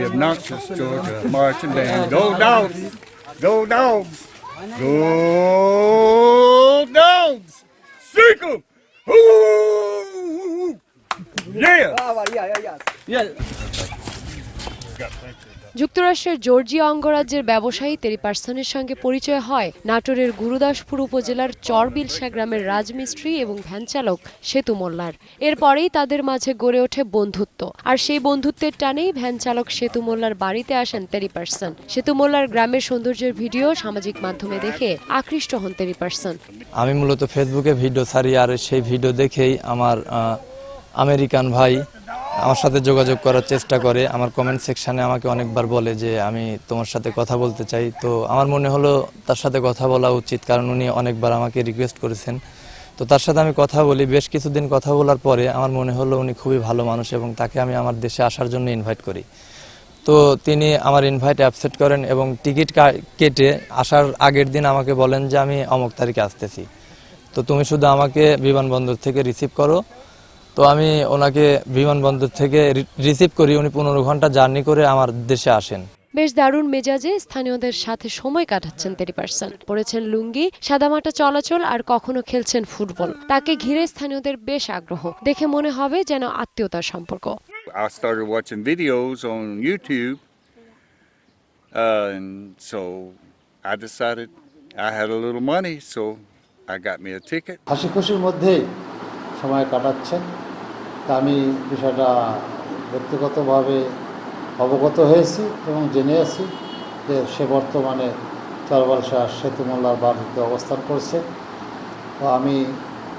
The obnoxious Georgia marching band. Go dogs! Go dogs! Go dogs! Seek 'em! Ooh! Yeah! Ah, যুক্তরাষ্ট্রের Georgia অঙ্গরাজ্যের ব্যবসায়ী তেরি পার্সনের সঙ্গে পরিচয় হয়। নাটোরের গুরুদাসপুর উপজেলার চরবিলসা গ্রামের রাজমিস্ত্রি এবং ভ্যানচালক সেতু মোল্লার। এরপরেই তাদের মাঝে গড়ে ওঠে বন্ধুত্ব। আর সেই বন্ধুত্বের টানেই ভ্যানচালক সেতু মোল্লার বাড়িতে আসেন তেরি পার্সন। সেতু মোল্লার গ্রামের সৌন্দর্যের ভিডিও সামাজিক মাধ্যমে দেখে আকৃষ্ট হন তেরি পার্সন। আমি মূলত ফেসবুকে ভিডিও ছাড়ি আর সেই ভিডিও দেখেই আমার আমেরিকান ভাই আমার সাথে যোগাযোগ করার চেষ্টা করে। আমার কমেন্ট সেকশানে আমাকে অনেকবার বলে যে, আমি তোমার সাথে কথা বলতে চাই। তো আমার মনে হলো তার সাথে কথা বলা উচিত, কারণ উনি অনেকবার আমাকে রিকোয়েস্ট করেছেন। তো তার সাথে আমি কথা বলি। বেশ কিছুদিন কথা বলার পরে আমার মনে হলো উনি খুবই ভালো মানুষ এবং তাকে আমি আমার দেশে আসার জন্য ইনভাইট করি। তো তিনি আমার ইনভাইট অ্যাপসেট করেন এবং টিকিট কেটে আসার আগের দিন আমাকে বলেন যে, আমি অমুক তারিখে আসতেছি। তো তুমি শুধু আমাকে বিমানবন্দর থেকে রিসিভ করো। তো আমি ওনাকে বিমানবন্দর থেকে রিসিভ করি। উনি পনেরো ঘণ্টা জার্নি করে আমার দেশে আসেন। বেশ দারুণ মেজাজে স্থানীয়দের সাথে সময় কাটাচ্ছেন তেরি পার্সন পড়েছেন লুঙ্গি সাদামাটা চলাচল আর কখনো খেলছেন ফুটবল। তাকে ঘিরে স্থানীয়দের বেশ আগ্রহ। দেখে মনে হবে যেন আত্মীয়তার সম্পর্ক। I started watching videos on YouTube, uh, and so I decided I had a little money, so I got me a ticket. হাসি খুশির মধ্যেই সময় কাটাচ্ছেন। তা আমি বিষয়টা ব্যক্তিগতভাবে অবগত হয়েছি এবং জেনে আছি যে সে বর্তমানে চরবালসা সেতু মোল্লার বাড়িতে অবস্থান করছে। তো আমি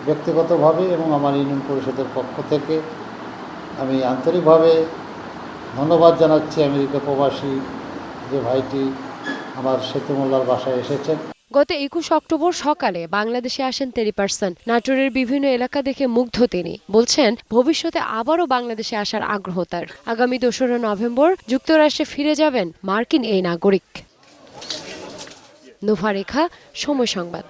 ব্যক্তিগতভাবে এবং আমার ইউনিয়ন পরিষদের পক্ষ থেকে আমি আন্তরিকভাবে ধন্যবাদ জানাচ্ছি আমেরিকা প্রবাসী যে ভাইটি আমার সেতু মোল্লার বাসায় এসেছেন। গত একুশ অক্টোবর সকালে বাংলাদেশে আসেন তেরি পার্সন। নাটোরের বিভিন্ন এলাকা দেখে মুগ্ধ তিনি। বলছেন, ভবিষ্যতে আবারও বাংলাদেশে আসার আগ্রহ তার। আগামী দোসরা নভেম্বর যুক্তরাষ্ট্রে ফিরে যাবেন মার্কিন এই নাগরিক। নোভারেখা রেখা সময় সংবাদ।